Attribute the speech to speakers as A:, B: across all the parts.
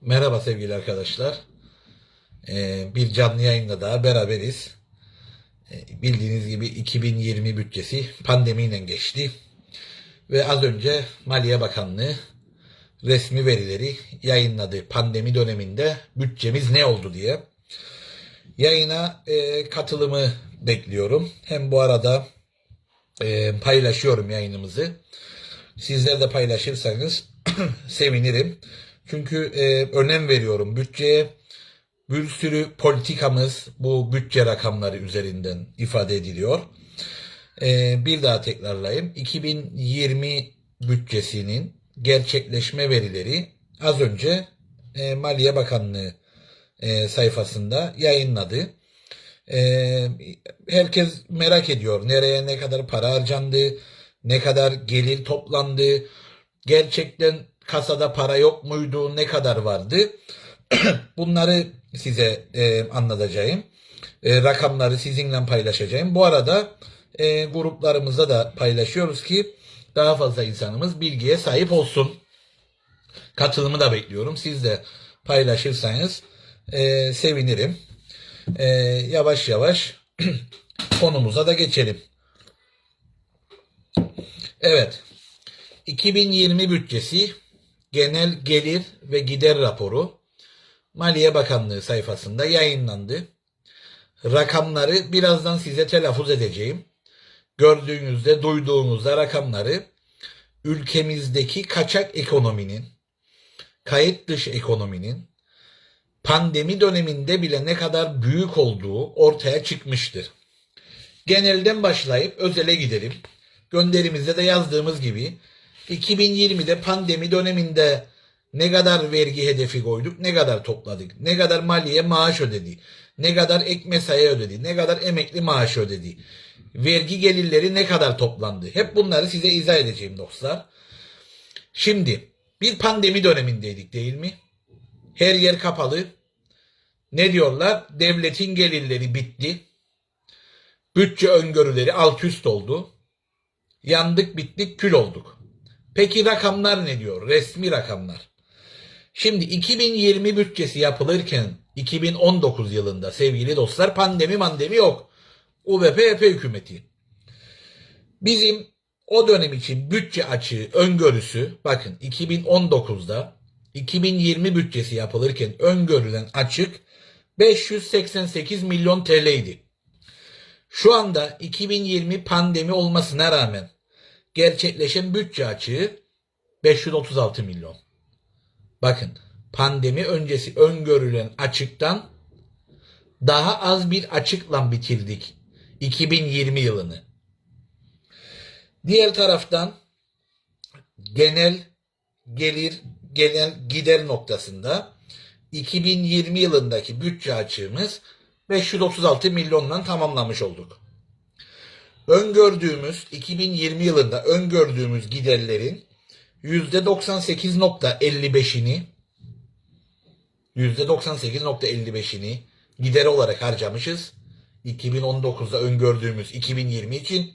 A: Merhaba sevgili arkadaşlar. Ee, bir canlı yayında daha beraberiz. Ee, bildiğiniz gibi 2020 bütçesi pandemiyle geçti. Ve az önce Maliye Bakanlığı resmi verileri yayınladı. Pandemi döneminde bütçemiz ne oldu diye. Yayına e, katılımı bekliyorum. Hem bu arada e, paylaşıyorum yayınımızı. Sizler de paylaşırsanız sevinirim. Çünkü e, önem veriyorum bütçeye. Bir sürü politikamız bu bütçe rakamları üzerinden ifade ediliyor. E, bir daha tekrarlayayım. 2020 bütçesinin gerçekleşme verileri az önce e, Maliye Bakanlığı e, sayfasında yayınladı. E, herkes merak ediyor nereye ne kadar para harcandı, ne kadar gelir toplandı, gerçekten kasada para yok muydu, ne kadar vardı? Bunları size e, anlatacağım. E, rakamları sizinle paylaşacağım. Bu arada e, gruplarımızda da paylaşıyoruz ki daha fazla insanımız bilgiye sahip olsun. Katılımı da bekliyorum. Siz de paylaşırsanız e, sevinirim. E, yavaş yavaş konumuza da geçelim. Evet. 2020 bütçesi genel gelir ve gider raporu Maliye Bakanlığı sayfasında yayınlandı. Rakamları birazdan size telaffuz edeceğim. Gördüğünüzde, duyduğunuzda rakamları ülkemizdeki kaçak ekonominin, kayıt dışı ekonominin pandemi döneminde bile ne kadar büyük olduğu ortaya çıkmıştır. Genelden başlayıp özele gidelim. Gönderimizde de yazdığımız gibi 2020'de pandemi döneminde ne kadar vergi hedefi koyduk, ne kadar topladık, ne kadar maliye maaş ödedi, ne kadar ek mesai ödedi, ne kadar emekli maaş ödedi, vergi gelirleri ne kadar toplandı. Hep bunları size izah edeceğim dostlar. Şimdi bir pandemi dönemindeydik değil mi? Her yer kapalı. Ne diyorlar? Devletin gelirleri bitti. Bütçe öngörüleri alt üst oldu. Yandık bittik kül olduk. Peki rakamlar ne diyor? Resmi rakamlar. Şimdi 2020 bütçesi yapılırken 2019 yılında sevgili dostlar pandemi mandemi yok. UVP EP hükümeti. Bizim o dönem için bütçe açığı öngörüsü bakın 2019'da 2020 bütçesi yapılırken öngörülen açık 588 milyon TL idi. Şu anda 2020 pandemi olmasına rağmen gerçekleşen bütçe açığı 536 milyon. Bakın pandemi öncesi öngörülen açıktan daha az bir açıkla bitirdik 2020 yılını. Diğer taraftan genel gelir genel gider noktasında 2020 yılındaki bütçe açığımız 536 milyonla tamamlamış olduk. Öngördüğümüz 2020 yılında öngördüğümüz giderlerin %98.55'ini %98.55'ini gider olarak harcamışız. 2019'da öngördüğümüz 2020 için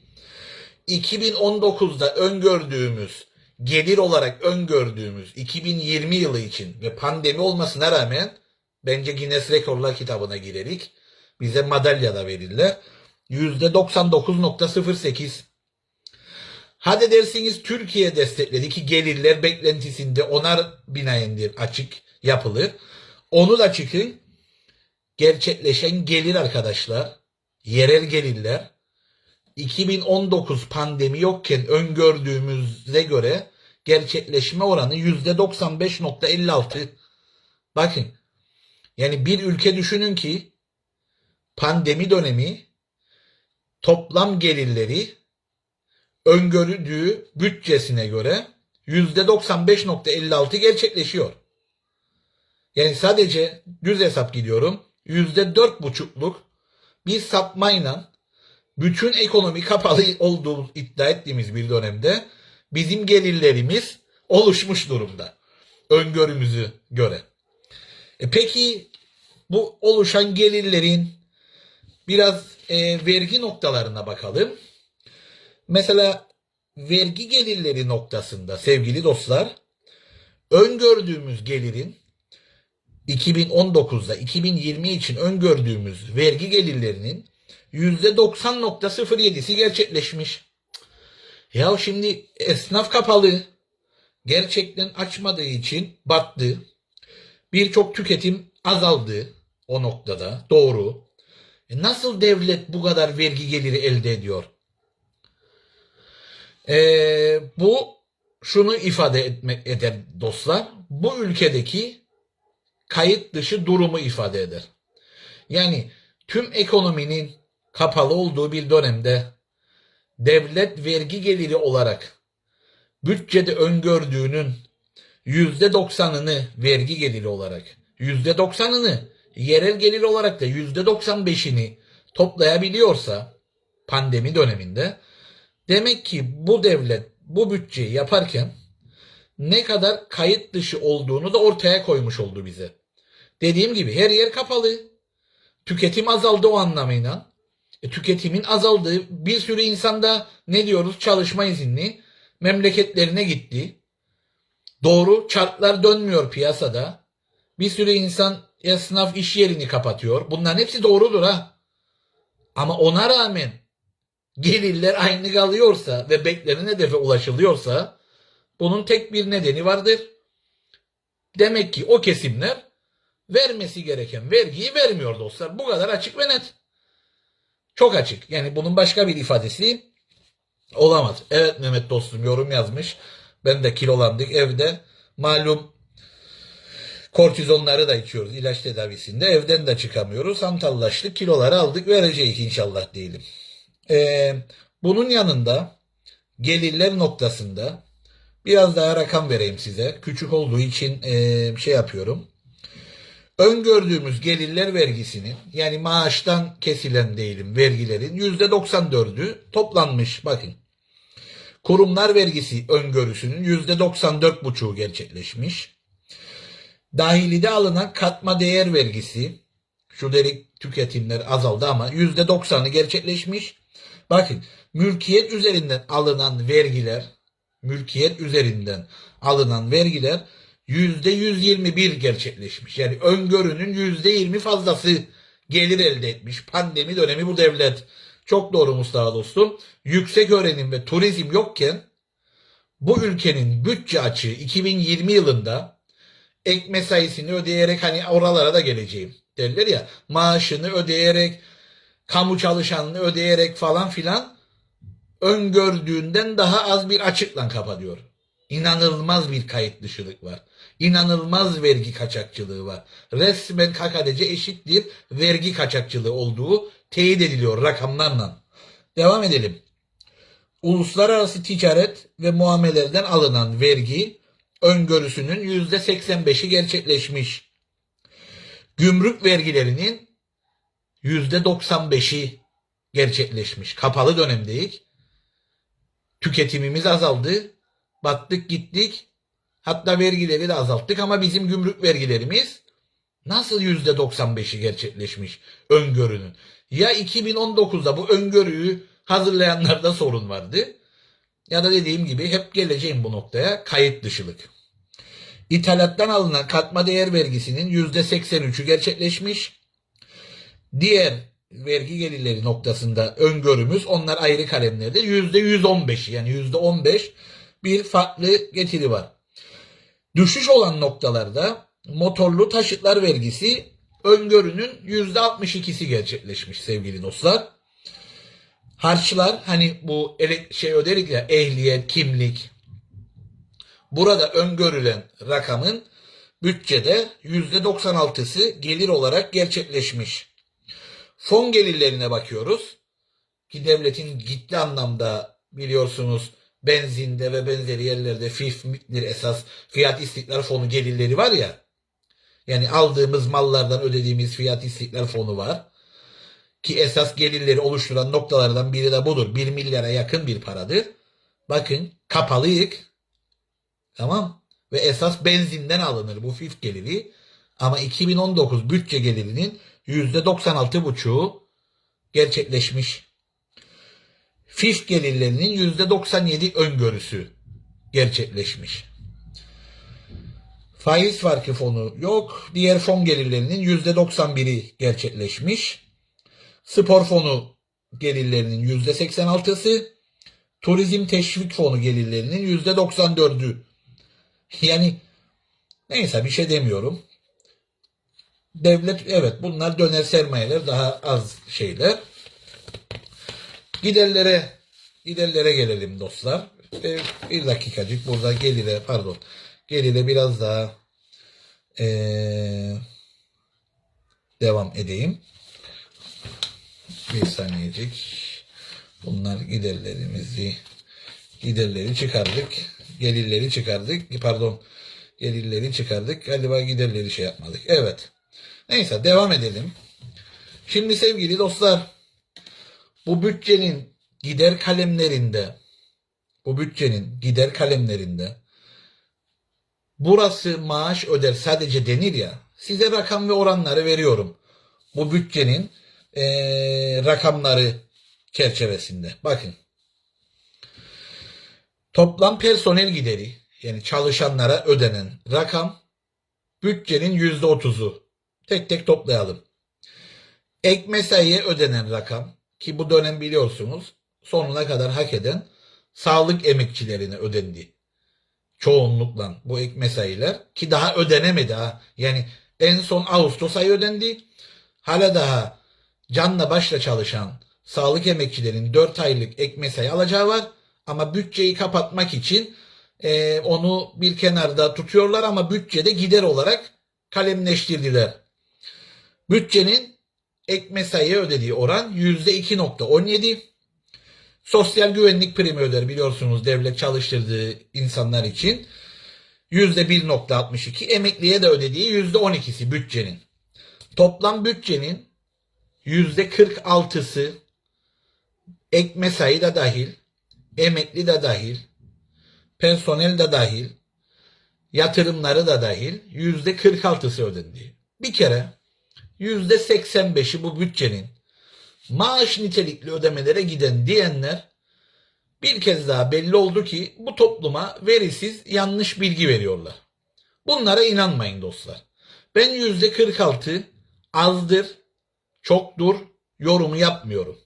A: 2019'da öngördüğümüz gelir olarak öngördüğümüz 2020 yılı için ve pandemi olmasına rağmen bence Guinness Rekorlar kitabına girerik. Bize madalya da verirler. %99.08 Hadi dersiniz Türkiye destekledi ki gelirler beklentisinde onar binaendir açık yapılır. Onu da çıkın gerçekleşen gelir arkadaşlar yerel gelirler 2019 pandemi yokken öngördüğümüze göre gerçekleşme oranı %95.56. Bakın yani bir ülke düşünün ki pandemi dönemi toplam gelirleri öngörüldüğü bütçesine göre %95.56 gerçekleşiyor. Yani sadece düz hesap gidiyorum. %4,5'luk bir sapmayla bütün ekonomi kapalı olduğu iddia ettiğimiz bir dönemde bizim gelirlerimiz oluşmuş durumda. Öngörümüzü göre. E peki bu oluşan gelirlerin biraz e, vergi noktalarına bakalım. Mesela vergi gelirleri noktasında sevgili dostlar öngördüğümüz gelirin 2019'da 2020 için öngördüğümüz vergi gelirlerinin %90.07'si gerçekleşmiş. Ya şimdi esnaf kapalı. Gerçekten açmadığı için battı. Birçok tüketim azaldı o noktada. Doğru. E nasıl devlet bu kadar vergi geliri elde ediyor? Ee, bu şunu ifade etmek eder dostlar. Bu ülkedeki kayıt dışı durumu ifade eder. Yani tüm ekonominin kapalı olduğu bir dönemde devlet vergi geliri olarak bütçede öngördüğünün yüzde doksanını vergi geliri olarak, yüzde doksanını yerel gelir olarak da yüzde doksan beşini toplayabiliyorsa pandemi döneminde demek ki bu devlet bu bütçeyi yaparken ne kadar kayıt dışı olduğunu da ortaya koymuş oldu bize. Dediğim gibi her yer kapalı. Tüketim azaldı o anlamıyla. E, tüketimin azaldığı bir sürü insanda ne diyoruz çalışma izinli memleketlerine gitti. Doğru çarklar dönmüyor piyasada. Bir sürü insan esnaf iş yerini kapatıyor. Bunların hepsi doğrudur ha. Ama ona rağmen gelirler aynı kalıyorsa ve beklenen hedefe ulaşılıyorsa bunun tek bir nedeni vardır. Demek ki o kesimler vermesi gereken vergiyi vermiyor dostlar. Bu kadar açık ve net. Çok açık. Yani bunun başka bir ifadesi olamaz. Evet Mehmet dostum yorum yazmış. Ben de kilolandık evde. Malum kortizonları da içiyoruz ilaç tedavisinde. Evden de çıkamıyoruz. Hantallaştık. Kiloları aldık. Vereceğiz inşallah diyelim. Ee, bunun yanında gelirler noktasında biraz daha rakam vereyim size. Küçük olduğu için ee, şey yapıyorum öngördüğümüz gelirler vergisinin yani maaştan kesilen değilim vergilerin %94'ü toplanmış. Bakın. Kurumlar vergisi öngörüsünün %94,5'u gerçekleşmiş. Dahilide alınan katma değer vergisi şu derik tüketimler azaldı ama %90'ı gerçekleşmiş. Bakın mülkiyet üzerinden alınan vergiler mülkiyet üzerinden alınan vergiler %121 gerçekleşmiş. Yani öngörünün %20 fazlası gelir elde etmiş. Pandemi dönemi bu devlet. Çok doğru Mustafa dostum. Yüksek öğrenim ve turizm yokken bu ülkenin bütçe açığı 2020 yılında ek mesaisini ödeyerek hani oralara da geleceğim derler ya maaşını ödeyerek kamu çalışanını ödeyerek falan filan öngördüğünden daha az bir açıkla kapatıyor. İnanılmaz bir kayıt dışılık var. İnanılmaz vergi kaçakçılığı var. Resmen KKDC eşittir vergi kaçakçılığı olduğu teyit ediliyor rakamlarla. Devam edelim. Uluslararası ticaret ve muamellerden alınan vergi öngörüsünün %85'i gerçekleşmiş. Gümrük vergilerinin %95'i gerçekleşmiş. Kapalı dönemdeyiz. Tüketimimiz azaldı. Battık gittik. Hatta vergileri de azalttık ama bizim gümrük vergilerimiz nasıl yüzde 95'i gerçekleşmiş öngörünün? Ya 2019'da bu öngörüyü hazırlayanlarda sorun vardı ya da dediğim gibi hep geleceğim bu noktaya kayıt dışılık. İthalattan alınan katma değer vergisinin yüzde 83'ü gerçekleşmiş. Diğer vergi gelirleri noktasında öngörümüz onlar ayrı kalemlerde yüzde 115 yani yüzde 15 bir farklı getiri var. Düşüş olan noktalarda motorlu taşıtlar vergisi öngörünün %62'si gerçekleşmiş sevgili dostlar. Harçlar hani bu şey öderik ya ehliyet, kimlik. Burada öngörülen rakamın bütçede %96'sı gelir olarak gerçekleşmiş. Fon gelirlerine bakıyoruz ki devletin ciddi anlamda biliyorsunuz benzinde ve benzeri yerlerde FİF'dir esas fiyat istiklal fonu gelirleri var ya. Yani aldığımız mallardan ödediğimiz fiyat istiklal fonu var. Ki esas gelirleri oluşturan noktalardan biri de budur. 1 milyara yakın bir paradır. Bakın kapalıyık. Tamam. Ve esas benzinden alınır bu FİF geliri. Ama 2019 bütçe gelirinin %96,5'u gerçekleşmiş. FİF gelirlerinin %97 öngörüsü gerçekleşmiş. Faiz farkı fonu yok. Diğer fon gelirlerinin %91'i gerçekleşmiş. Spor fonu gelirlerinin %86'sı. Turizm teşvik fonu gelirlerinin %94'ü. Yani neyse bir şey demiyorum. Devlet evet bunlar döner sermayeler daha az şeyler. Giderlere giderlere gelelim dostlar. Ee, bir dakikacık burada gelire pardon gelire biraz daha ee, devam edeyim. Bir saniyecik. Bunlar giderlerimizi giderleri çıkardık. Gelirleri çıkardık. Pardon. Gelirleri çıkardık. Galiba giderleri şey yapmadık. Evet. Neyse devam edelim. Şimdi sevgili dostlar bu bütçenin gider kalemlerinde bu bütçenin gider kalemlerinde burası maaş öder sadece denir ya size rakam ve oranları veriyorum. Bu bütçenin eee, rakamları çerçevesinde. Bakın. Toplam personel gideri yani çalışanlara ödenen rakam bütçenin yüzde otuzu. Tek tek toplayalım. Ek mesaiye ödenen rakam ki bu dönem biliyorsunuz sonuna kadar hak eden sağlık emekçilerine ödendi. Çoğunlukla bu ek mesailer ki daha ödenemedi ha. Yani en son Ağustos ayı ödendi. Hala daha canla başla çalışan sağlık emekçilerin 4 aylık ek mesai alacağı var. Ama bütçeyi kapatmak için e, onu bir kenarda tutuyorlar ama bütçede gider olarak kalemleştirdiler. Bütçenin ek mesaiye ödediği oran %2.17. Sosyal güvenlik primi öder biliyorsunuz devlet çalıştırdığı insanlar için. %1.62 emekliye de ödediği %12'si bütçenin. Toplam bütçenin %46'sı ek mesai de dahil, emekli de dahil, personel de dahil, yatırımları da dahil %46'sı ödendi. Bir kere %85'i bu bütçenin maaş nitelikli ödemelere giden diyenler bir kez daha belli oldu ki bu topluma verisiz yanlış bilgi veriyorlar. Bunlara inanmayın dostlar. Ben %46 azdır, çoktur yorumu yapmıyorum.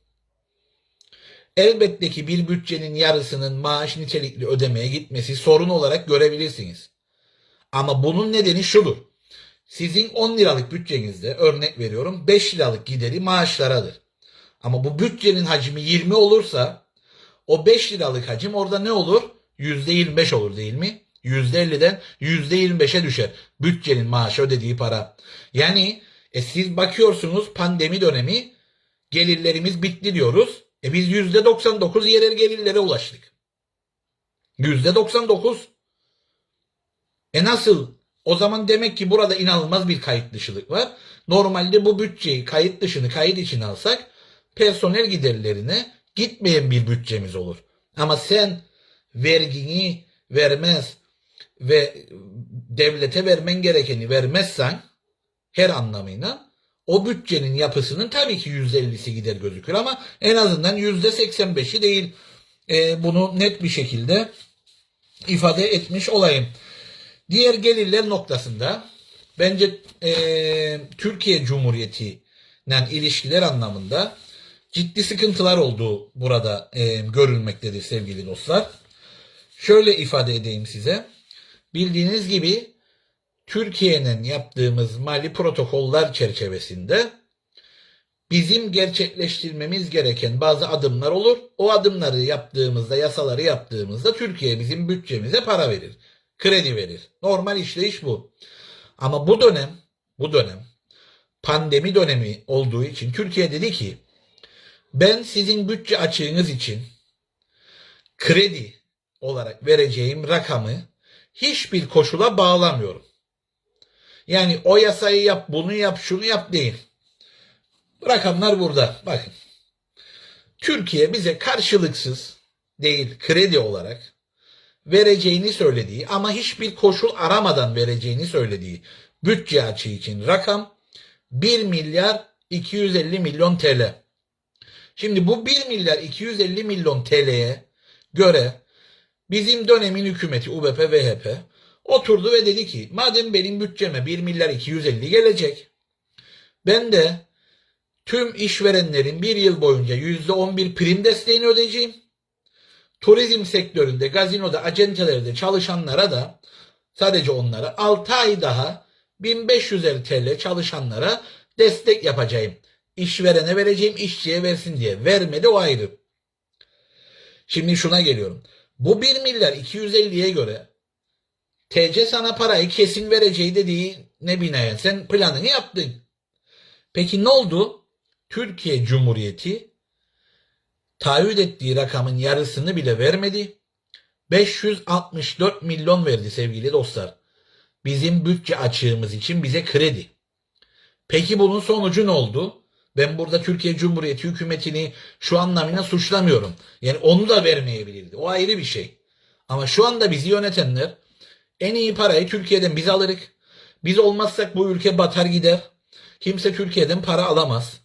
A: Elbette ki bir bütçenin yarısının maaş nitelikli ödemeye gitmesi sorun olarak görebilirsiniz. Ama bunun nedeni şudur. Sizin 10 liralık bütçenizde örnek veriyorum 5 liralık gideri maaşlaradır. Ama bu bütçenin hacmi 20 olursa o 5 liralık hacim orada ne olur? %25 olur değil mi? %50'den %25'e düşer. Bütçenin maaşı ödediği para. Yani e siz bakıyorsunuz pandemi dönemi gelirlerimiz bitti diyoruz. E biz %99 yerel gelirlere ulaştık. %99. E nasıl? O zaman demek ki burada inanılmaz bir kayıt dışılık var. Normalde bu bütçeyi kayıt dışını kayıt içine alsak personel giderlerine gitmeyen bir bütçemiz olur. Ama sen vergini vermez ve devlete vermen gerekeni vermezsen her anlamıyla o bütçenin yapısının tabii ki %50'si gider gözükür ama en azından %85'i değil. E, bunu net bir şekilde ifade etmiş olayım. Diğer gelirler noktasında bence e, Türkiye Cumhuriyeti'yle ilişkiler anlamında ciddi sıkıntılar olduğu burada e, görülmektedir sevgili dostlar. Şöyle ifade edeyim size. Bildiğiniz gibi Türkiye'nin yaptığımız mali protokoller çerçevesinde bizim gerçekleştirmemiz gereken bazı adımlar olur. O adımları yaptığımızda, yasaları yaptığımızda Türkiye bizim bütçemize para verir. Kredi verir. Normal işleyiş bu. Ama bu dönem, bu dönem pandemi dönemi olduğu için Türkiye dedi ki ben sizin bütçe açığınız için kredi olarak vereceğim rakamı hiçbir koşula bağlamıyorum. Yani o yasayı yap, bunu yap, şunu yap değil. Rakamlar burada. Bakın. Türkiye bize karşılıksız değil kredi olarak vereceğini söylediği ama hiçbir koşul aramadan vereceğini söylediği bütçe açığı için rakam 1 milyar 250 milyon TL. Şimdi bu 1 milyar 250 milyon TL'ye göre bizim dönemin hükümeti UBP VHP Oturdu ve dedi ki madem benim bütçeme 1 milyar 250 gelecek ben de tüm işverenlerin bir yıl boyunca %11 prim desteğini ödeyeceğim. Turizm sektöründe, gazinoda, acentelerde çalışanlara da sadece onlara 6 ay daha 1500 TL çalışanlara destek yapacağım. İşverene vereceğim, işçiye versin diye. Vermedi o ayrı. Şimdi şuna geliyorum. Bu 1 milyar 250'ye göre TC sana parayı kesin vereceği dediği ne binaen sen planını yaptın. Peki ne oldu? Türkiye Cumhuriyeti taahhüt ettiği rakamın yarısını bile vermedi. 564 milyon verdi sevgili dostlar. Bizim bütçe açığımız için bize kredi. Peki bunun sonucu ne oldu? Ben burada Türkiye Cumhuriyeti hükümetini şu anlamına suçlamıyorum. Yani onu da vermeyebilirdi. O ayrı bir şey. Ama şu anda bizi yönetenler en iyi parayı Türkiye'den biz alırız. Biz olmazsak bu ülke batar gider. Kimse Türkiye'den para alamaz.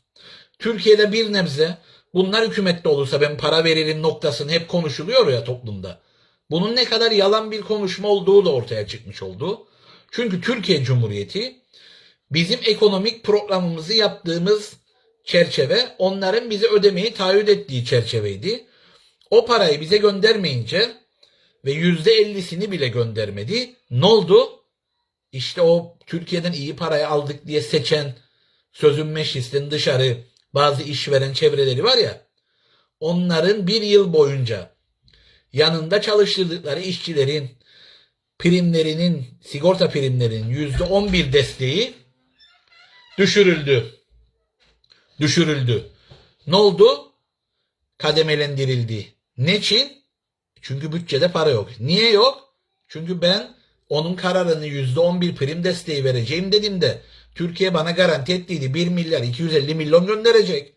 A: Türkiye'de bir nebze bunlar hükümette olursa ben para veririm noktasını hep konuşuluyor ya toplumda. Bunun ne kadar yalan bir konuşma olduğu da ortaya çıkmış oldu. Çünkü Türkiye Cumhuriyeti bizim ekonomik programımızı yaptığımız çerçeve onların bize ödemeyi taahhüt ettiği çerçeveydi. O parayı bize göndermeyince ve yüzde ellisini bile göndermedi. Ne oldu? İşte o Türkiye'den iyi parayı aldık diye seçen sözün meclisten dışarı bazı işveren çevreleri var ya onların bir yıl boyunca yanında çalıştırdıkları işçilerin primlerinin sigorta primlerinin yüzde on bir desteği düşürüldü. Düşürüldü. Ne oldu? Kademelendirildi. Ne için? Çünkü bütçede para yok. Niye yok? Çünkü ben onun kararını yüzde on bir prim desteği vereceğim dediğimde Türkiye bana garanti ettiydi 1 milyar 250 milyon gönderecek.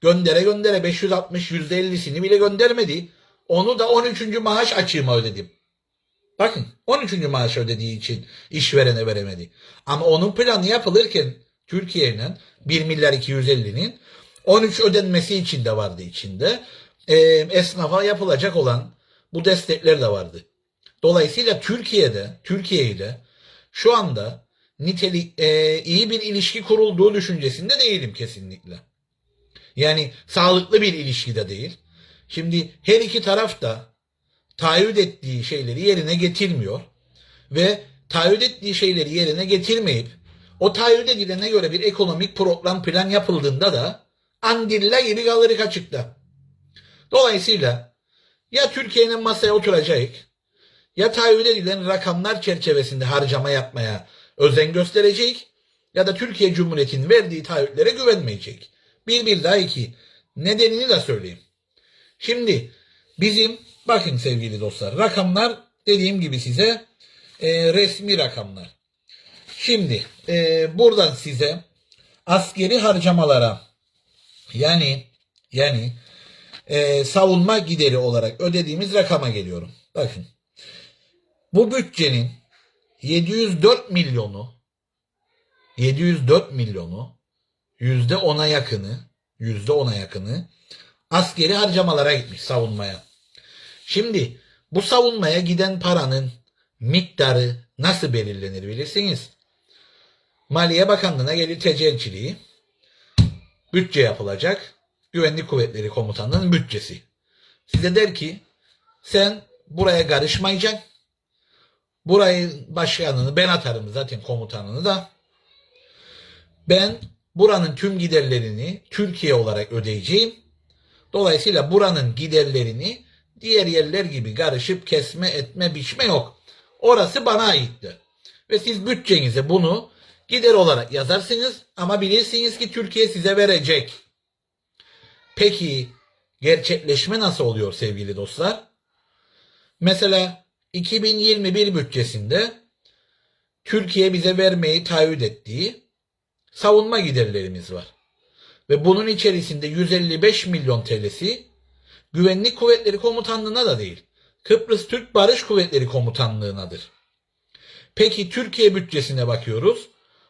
A: Göndere göndere 560 yüzde ellisini bile göndermedi. Onu da 13. maaş açığıma ödedim. Bakın 13. maaş ödediği için işverene veremedi. Ama onun planı yapılırken Türkiye'nin 1 milyar 250'nin 13 ödenmesi için de vardı içinde. E, esnafa yapılacak olan bu destekler de vardı. Dolayısıyla Türkiye'de, Türkiye ile şu anda nitelik e, iyi bir ilişki kurulduğu düşüncesinde değilim kesinlikle. Yani sağlıklı bir ilişki de değil. Şimdi her iki taraf da taahhüt ettiği şeyleri yerine getirmiyor ve taahhüt ettiği şeyleri yerine getirmeyip o taahhüt edilene göre bir ekonomik program plan yapıldığında da andilla gibi kalırık açıkta. Dolayısıyla ya Türkiye'nin masaya oturacak ya taahhüt edilen rakamlar çerçevesinde harcama yapmaya özen gösterecek ya da Türkiye Cumhuriyeti'nin verdiği taahhütlere güvenmeyecek. Bir bir daha iki. Nedenini de söyleyeyim. Şimdi bizim bakın sevgili dostlar rakamlar dediğim gibi size e, resmi rakamlar. Şimdi e, buradan size askeri harcamalara yani yani e, savunma gideri olarak ödediğimiz rakama geliyorum. Bakın bu bütçenin 704 milyonu 704 milyonu yüzde ona yakını yüzde ona yakını askeri harcamalara gitmiş savunmaya. Şimdi bu savunmaya giden paranın miktarı nasıl belirlenir bilirsiniz. Maliye Bakanlığı'na gelir tecelciliği. Bütçe yapılacak. Güvenlik Kuvvetleri Komutanlığı'nın bütçesi. Size der ki sen buraya karışmayacaksın. Burayı başkanını ben atarım zaten komutanını da. Ben buranın tüm giderlerini Türkiye olarak ödeyeceğim. Dolayısıyla buranın giderlerini diğer yerler gibi karışıp kesme etme biçme yok. Orası bana aitti. Ve siz bütçenize bunu gider olarak yazarsınız ama bilirsiniz ki Türkiye size verecek. Peki gerçekleşme nasıl oluyor sevgili dostlar? Mesela 2021 bütçesinde Türkiye bize vermeyi taahhüt ettiği savunma giderlerimiz var. Ve bunun içerisinde 155 milyon TL'si Güvenlik Kuvvetleri Komutanlığı'na da değil. Kıbrıs Türk Barış Kuvvetleri Komutanlığı'nadır. Peki Türkiye bütçesine bakıyoruz.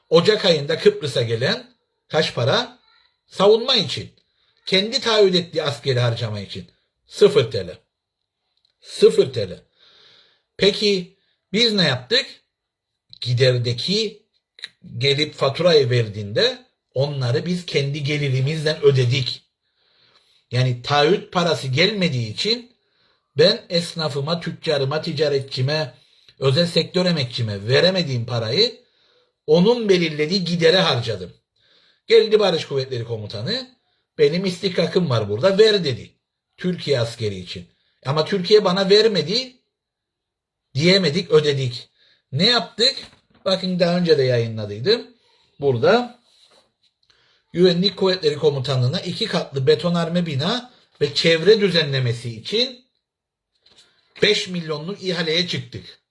A: Ocak ayında Kıbrıs'a gelen kaç para? Savunma için. Kendi taahhüt ettiği askeri harcama için. 0 TL. 0 TL. Peki Biz ne yaptık? Giderdeki gelip faturayı verdiğinde onları biz kendi gelirimizden ödedik. Yani taahhüt parası gelmediği için ben esnafıma, tüccarıma, ticaretçime, özel sektör emekçime veremediğim parayı onun belirlediği gidere harcadım. Geldi Barış Kuvvetleri Komutanı benim istihkakım var burada ver dedi. Türkiye askeri için. Ama Türkiye bana vermedi diyemedik ödedik. Ne yaptık? Bakın daha önce de yayınladıydım. Burada Güvenlik Kuvvetleri Komutanlığı'na iki katlı betonarme bina ve çevre düzenlemesi için 5 milyonluk ihaleye çıktık.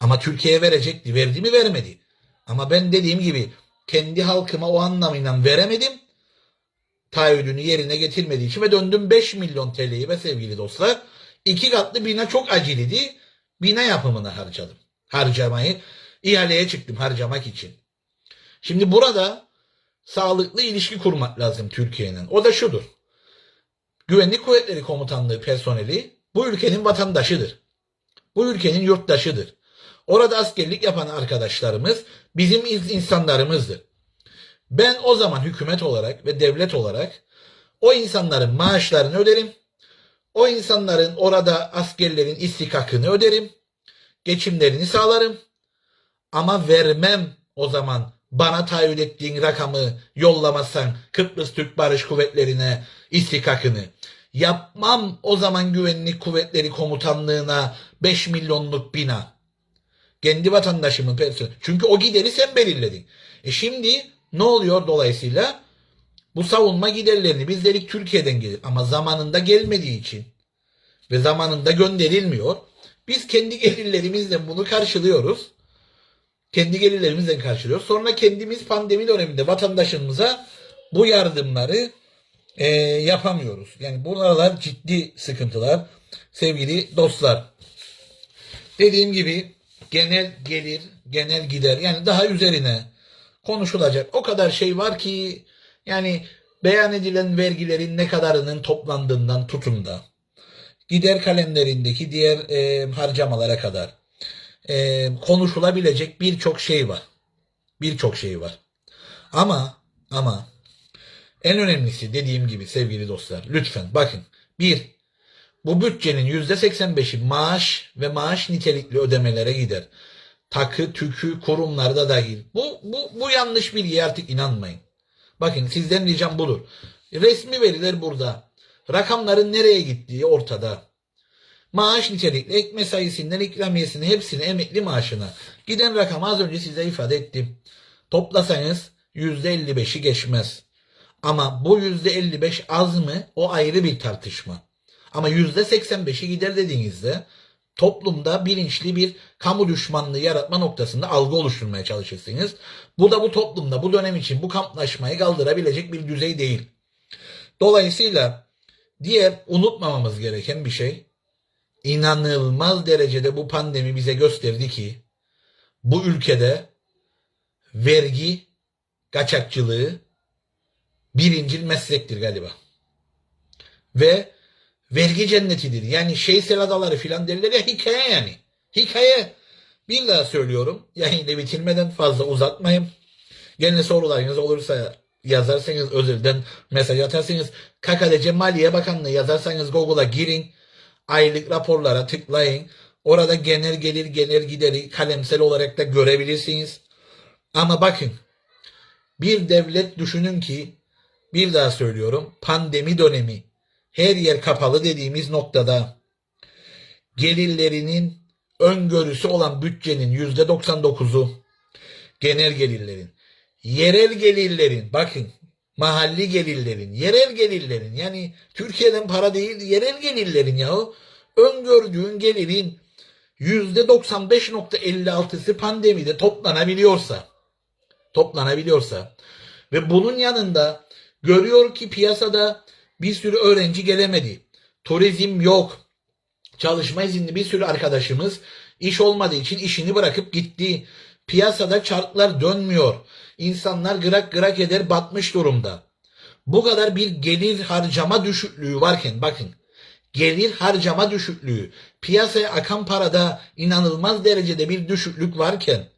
A: Ama Türkiye'ye verecekti. Verdi mi vermedi. Ama ben dediğim gibi kendi halkıma o anlamıyla veremedim. Taahhüdünü yerine getirmediği için ve döndüm 5 milyon TL'yi ve sevgili dostlar iki katlı bina çok acil idi. Bina yapımına harcadım. Harcamayı ihaleye çıktım harcamak için. Şimdi burada sağlıklı ilişki kurmak lazım Türkiye'nin. O da şudur. Güvenlik Kuvvetleri Komutanlığı personeli bu ülkenin vatandaşıdır. Bu ülkenin yurttaşıdır. Orada askerlik yapan arkadaşlarımız bizim iz- insanlarımızdır. Ben o zaman hükümet olarak ve devlet olarak o insanların maaşlarını öderim. O insanların orada askerlerin istikakını öderim. Geçimlerini sağlarım. Ama vermem o zaman bana taahhüt ettiğin rakamı yollamazsan Kıbrıs Türk Barış Kuvvetleri'ne istikakını. Yapmam o zaman Güvenlik Kuvvetleri Komutanlığı'na 5 milyonluk bina. Kendi vatandaşımın personeli. Çünkü o gideri sen belirledin. E şimdi ne oluyor dolayısıyla? Bu savunma giderlerini biz dedik Türkiye'den gelir. Ama zamanında gelmediği için ve zamanında gönderilmiyor. Biz kendi gelirlerimizle bunu karşılıyoruz. Kendi gelirlerimizle karşılıyoruz. Sonra kendimiz pandemi döneminde vatandaşımıza bu yardımları e, yapamıyoruz. Yani buralar ciddi sıkıntılar sevgili dostlar. Dediğim gibi genel gelir, genel gider yani daha üzerine konuşulacak o kadar şey var ki yani beyan edilen vergilerin ne kadarının toplandığından tutun da gider kalemlerindeki diğer e, harcamalara kadar e, konuşulabilecek birçok şey var. Birçok şey var. Ama ama en önemlisi dediğim gibi sevgili dostlar lütfen bakın bir bu bütçenin %85'i maaş ve maaş nitelikli ödemelere gider. Takı, tükü, kurumlarda dahil. Bu, bu, bu yanlış bilgiye artık inanmayın. Bakın sizden ricam budur. Resmi veriler burada. Rakamların nereye gittiği ortada. Maaş nitelikli ek mesaisinden ikramiyesine hepsini emekli maaşına. Giden rakam az önce size ifade ettim. Toplasanız %55'i geçmez. Ama bu %55 az mı o ayrı bir tartışma. Ama %85'i gider dediğinizde toplumda bilinçli bir kamu düşmanlığı yaratma noktasında algı oluşturmaya çalışırsınız. Bu da bu toplumda bu dönem için bu kamplaşmayı kaldırabilecek bir düzey değil. Dolayısıyla diğer unutmamamız gereken bir şey inanılmaz derecede bu pandemi bize gösterdi ki bu ülkede vergi kaçakçılığı birincil meslektir galiba. Ve vergi cennetidir. Yani şeysel adaları filan derler ya hikaye yani. Hikaye. Bir daha söylüyorum. Yayını bitirmeden fazla uzatmayayım. Gene sorularınız olursa yazarsanız özelden mesaj atarsınız. KKDC Maliye Bakanlığı yazarsanız Google'a girin. Aylık raporlara tıklayın. Orada genel gelir genel gideri kalemsel olarak da görebilirsiniz. Ama bakın bir devlet düşünün ki bir daha söylüyorum pandemi dönemi her yer kapalı dediğimiz noktada gelirlerinin öngörüsü olan bütçenin yüzde 99'u genel gelirlerin, yerel gelirlerin, bakın mahalli gelirlerin, yerel gelirlerin yani Türkiye'den para değil yerel gelirlerin yahu öngördüğün gelirin yüzde 95.56'sı pandemide toplanabiliyorsa toplanabiliyorsa ve bunun yanında görüyor ki piyasada bir sürü öğrenci gelemedi. Turizm yok. Çalışma izinli bir sürü arkadaşımız iş olmadığı için işini bırakıp gitti. Piyasada çarklar dönmüyor. İnsanlar gırak gırak eder batmış durumda. Bu kadar bir gelir harcama düşüklüğü varken bakın gelir harcama düşüklüğü, piyasaya akan parada inanılmaz derecede bir düşüklük varken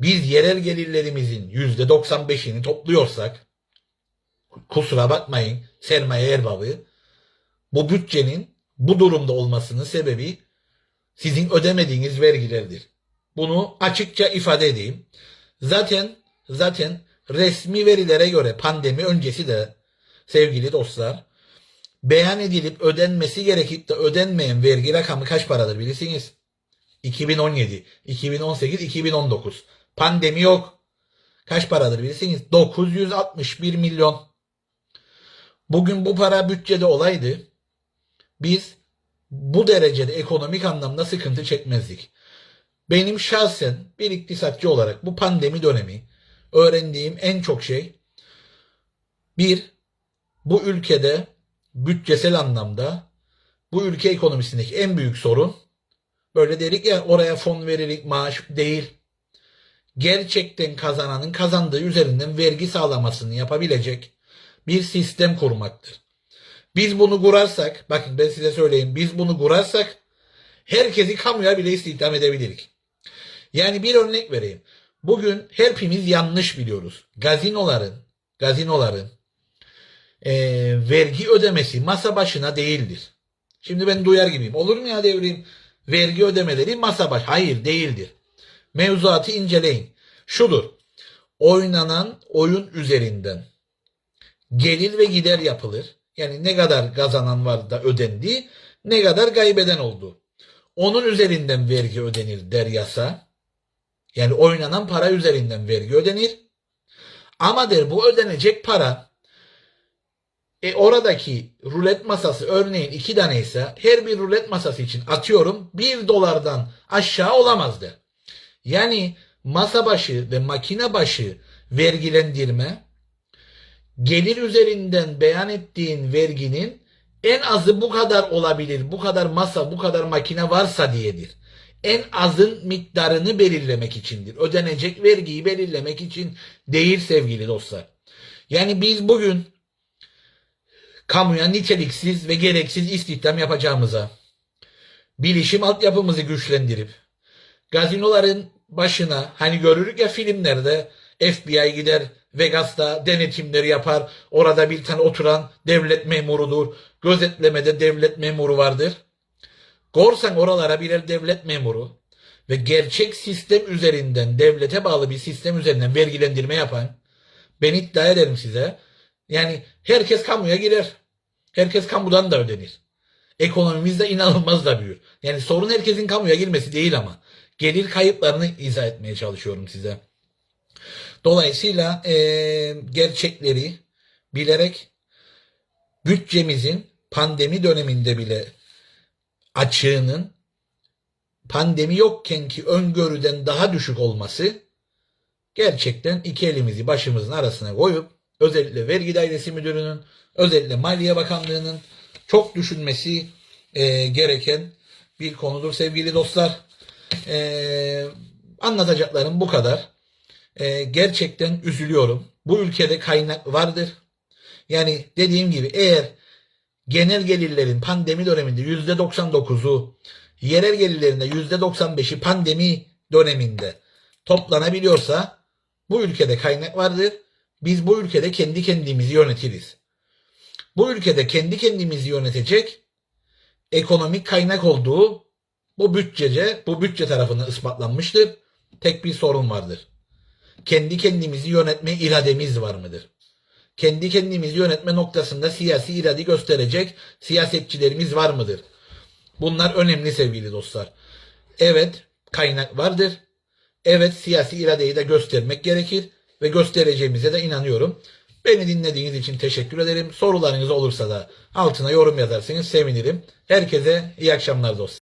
A: biz yerel gelirlerimizin %95'ini topluyorsak kusura bakmayın sermaye erbabı bu bütçenin bu durumda olmasının sebebi sizin ödemediğiniz vergilerdir. Bunu açıkça ifade edeyim. Zaten zaten resmi verilere göre pandemi öncesi de sevgili dostlar beyan edilip ödenmesi gerekip de ödenmeyen vergi rakamı kaç paradır bilirsiniz? 2017, 2018, 2019. Pandemi yok. Kaç paradır bilirsiniz? 961 milyon. Bugün bu para bütçede olaydı. Biz bu derecede ekonomik anlamda sıkıntı çekmezdik. Benim şahsen bir iktisatçı olarak bu pandemi dönemi öğrendiğim en çok şey bir, bu ülkede bütçesel anlamda bu ülke ekonomisindeki en büyük sorun böyle dedik ya oraya fon verilik maaş değil. Gerçekten kazananın kazandığı üzerinden vergi sağlamasını yapabilecek bir sistem kurmaktır. Biz bunu kurarsak, bakın ben size söyleyeyim, biz bunu kurarsak herkesi kamuya bile istihdam edebiliriz. Yani bir örnek vereyim. Bugün hepimiz yanlış biliyoruz. Gazinoların, gazinoların eee, vergi ödemesi masa başına değildir. Şimdi ben duyar gibiyim. Olur mu ya devrim? Vergi ödemeleri masa baş. Hayır değildir. Mevzuatı inceleyin. Şudur. Oynanan oyun üzerinden gelir ve gider yapılır. Yani ne kadar kazanan var da ödendi, ne kadar kaybeden oldu. Onun üzerinden vergi ödenir der yasa. Yani oynanan para üzerinden vergi ödenir. Ama der bu ödenecek para e oradaki rulet masası örneğin iki tane ise her bir rulet masası için atıyorum bir dolardan aşağı olamazdı. Yani masa başı ve makine başı vergilendirme gelir üzerinden beyan ettiğin verginin en azı bu kadar olabilir. Bu kadar masa, bu kadar makine varsa diyedir. En azın miktarını belirlemek içindir. Ödenecek vergiyi belirlemek için değil sevgili dostlar. Yani biz bugün kamuya niteliksiz ve gereksiz istihdam yapacağımıza, bilişim altyapımızı güçlendirip, gazinoların başına hani görürük ya filmlerde FBI gider Vegas'ta denetimleri yapar. Orada bir tane oturan devlet memurudur. Gözetlemede devlet memuru vardır. Korsan oralara birer devlet memuru ve gerçek sistem üzerinden devlete bağlı bir sistem üzerinden vergilendirme yapan ben iddia ederim size. Yani herkes kamuya girer. Herkes kamudan da ödenir. Ekonomimiz de inanılmaz da büyür. Yani sorun herkesin kamuya girmesi değil ama gelir kayıplarını izah etmeye çalışıyorum size. Dolayısıyla eee, gerçekleri bilerek bütçemizin pandemi döneminde bile açığının pandemi yokken ki öngörüden daha düşük olması gerçekten iki elimizi başımızın arasına koyup özellikle vergi dairesi müdürünün özellikle Maliye Bakanlığı'nın çok düşünmesi eee, gereken bir konudur sevgili dostlar. Eee, anlatacaklarım bu kadar. Eee, gerçekten üzülüyorum. Bu ülkede kaynak vardır. Yani dediğim gibi eğer genel gelirlerin pandemi döneminde %99'u yerel gelirlerinde %95'i pandemi döneminde toplanabiliyorsa bu ülkede kaynak vardır. Biz bu ülkede kendi kendimizi yönetiriz. Bu ülkede kendi kendimizi yönetecek ekonomik kaynak olduğu bu bütçece, bu bütçe tarafından ispatlanmıştır. Tek bir sorun vardır. Kendi kendimizi yönetme irademiz var mıdır? Kendi kendimizi yönetme noktasında siyasi irade gösterecek siyasetçilerimiz var mıdır? Bunlar önemli sevgili dostlar. Evet kaynak vardır. Evet siyasi iradeyi de göstermek gerekir ve göstereceğimize de inanıyorum. Beni dinlediğiniz için teşekkür ederim. Sorularınız olursa da altına yorum yazarsınız sevinirim. Herkese iyi akşamlar dostlar.